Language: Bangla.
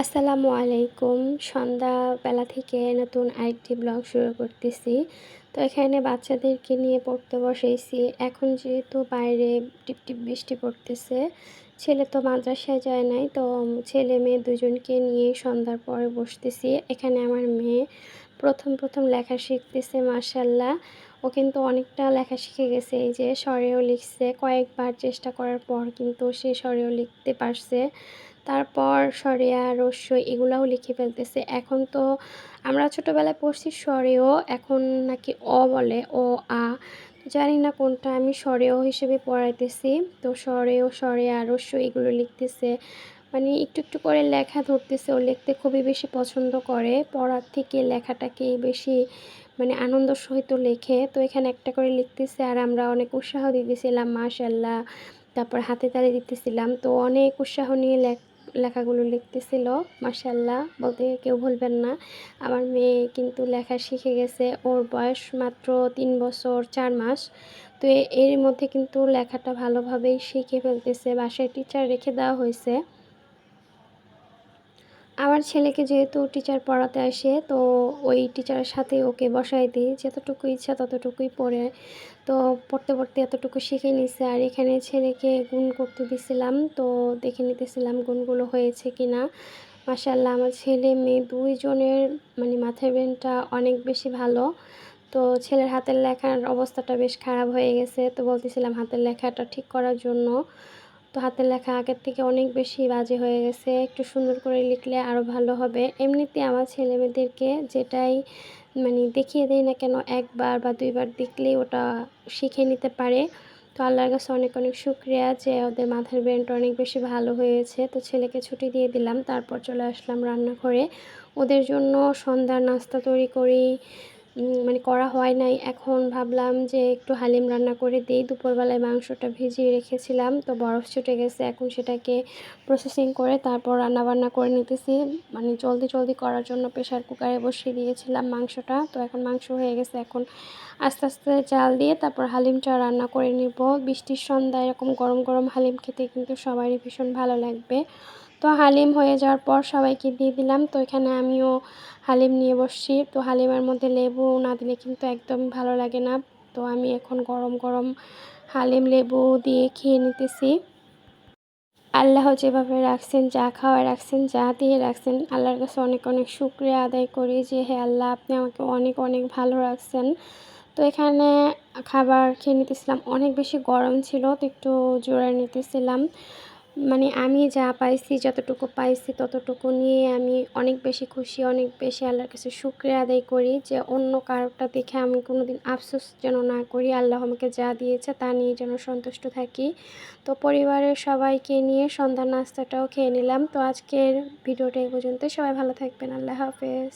আসসালামু আলাইকুম। সন্ধ্যাবেলা থেকে নতুন আরেকটি ব্লগ শুরু করতেছি। তো এখানে বাচ্চাদেরকে নিয়ে পড়তে বসেছি। এখন যেহেতু বাইরে টিপ টিপ বৃষ্টি পড়তেছে, ছেলে তো মাদ্রাসায় যায় নাই, তো ছেলে মেয়ে দুজনকে নিয়ে সন্ধ্যার পরে বসতেছি। এখানে আমার মেয়ে প্রথম প্রথম লেখা শিখতেছে মার্শাল্লাহ ও কিন্তু অনেকটা লেখা শিখে গেছে। এই যে স্বরেও লিখছে। কয়েকবার চেষ্টা করার পর কিন্তু সে স্বরেও লিখতে পারছে। তারপর সরিয়া রস্য এগুলাও লিখে ফেলতেছে। এখন তো আমরা ছোটোবেলায় পড়ছি স্বরেও এখন নাকি অ বলে ও আ। জানি না কোনটা আমি স্বরেও হিসেবে পড়াইতেছি। তো স্বরেও স্বরে আর রস্য এগুলো লিখতেছে। মানে একটু একটু করে লেখা ধরতেছে, ও লিখতে খুবই বেশি পছন্দ করে। পড়ার থেকে লেখাটাকেই বেশি মানে আনন্দ সহিত লেখে। তো এখানে একটা করে লিখতেছে আর আমরা অনেক উৎসাহ দিতেছিলাম মাশাল্লাহ তারপর হাতে তালে দিতেছিলাম। তো অনেক উৎসাহ নিয়ে লেখ লেখাগুলো লিখতেছিল মার্শাল্লাহ বলতে কেউ ভুলবেন না। আমার মেয়ে কিন্তু লেখা শিখে গেছে, ওর বয়স মাত্র তিন বছর চার মাস। তো এর মধ্যে কিন্তু লেখাটা ভালোভাবেই শিখে ফেলতেছে, বাসায় টিচার রেখে দেওয়া হয়েছে। আমার ছেলেকে যেহেতু টিচার পড়াতে আসে, তো ওই টিচারের সাথে ওকে বসাই দিই। যতটুকু ইচ্ছা ততটুকুই পড়ে। তো পড়তে পড়তে এতটুকু শিখে নিছে। আর এখানে ছেলেকে গুণ করতে দিছিলাম, তো দেখে নিতেছিলাম গুণগুলো হয়েছে কি না মাসাল্লাহ আমার ছেলে মেয়ে দুইজনের মানে মাথার ব্রেনটা অনেক বেশি ভালো। তো ছেলের হাতের লেখার অবস্থাটা বেশ খারাপ হয়ে গেছে। তো বলতেছিলাম হাতের লেখাটা ঠিক করার জন্য। তো হাতের লেখা আগের থেকে অনেক বেশি বাজে হয়ে গেছে। একটু সুন্দর করে লিখলে আরও ভালো হবে। এমনিতে আমার ছেলে মেয়েদেরকে যেটাই মানে দেখিয়ে দেয় না কেন, একবার বা দুইবার দেখলেই ওটা শিখে নিতে পারে। তো আল্লাহর কাছে অনেক অনেক শুক্রিয়া যে ওদের মাথার ব্রেনটা অনেক বেশি ভালো হয়েছে। তো ছেলেকে ছুটি দিয়ে দিলাম, তারপর চলে আসলাম রান্নাঘরে। ওদের জন্য সন্ধ্যার নাস্তা তৈরি করি মানে করা হয় নাই। এখন ভাবলাম যে একটু হালিম রান্না করে দিই। দুপুরবেলায় মাংসটা ভিজিয়ে রেখেছিলাম, তো বরফ ছুটে গেছে। এখন সেটাকে প্রসেসিং করে তারপর রান্না বান্না করে নিতেছি। মানে জলদি জলদি করার জন্য প্রেশার কুকারে বসিয়ে দিয়েছিলাম মাংসটা। তো এখন মাংস হয়ে গেছে। এখন আস্তে আস্তে চাল দিয়ে তারপর হালিমটা রান্না করে নিব। বৃষ্টির সন্ধ্যা এরকম গরম গরম হালিম খেতে কিন্তু সবারই ভীষণ ভালো লাগবে। তো হালিম হয়ে যাওয়ার পর সবাইকে দিয়ে দিলাম। তো এখানে আমিও হালিম নিয়ে বসছি। তো হালিমের মধ্যে লেবু না দিলে কিন্তু একদম ভালো লাগে না। তো আমি এখন গরম গরম হালিম লেবু দিয়ে খেয়ে নিতেছি। আল্লাহ যেভাবে রাখছেন, যা খাওয়া রাখছেন, যা দিয়ে রাখছেন, আল্লাহর কাছে অনেক অনেক শুক্রিয়া আদায় করি যে হে আল্লাহ, আপনি আমাকে অনেক অনেক ভালো রাখছেন। তো এখানে খাবার খেয়ে নিতেছিলাম। অনেক বেশি গরম ছিল, তো একটু জোরে নিতেছিলাম। মানে আমি যা পাইছি, যতটুকু পাইছি ততটুকু নিয়ে আমি অনেক বেশি খুশি, অনেক বেশি আল্লাহর কাছে শুক্রিয়া আদায় করি যে অন্য কারোটা দেখে আমি কোনো দিন আফসোস যেন না করি। আল্লাহ আমাকে যা দিয়েছে তা নিয়ে যেন সন্তুষ্ট থাকি। তো পরিবারের সবাইকে নিয়ে সন্ধ্যা নাস্তাটাও খেয়ে নিলাম। তো আজকের ভিডিওটা এই পর্যন্ত সবাই ভালো থাকবেন। আল্লাহ হাফেজ।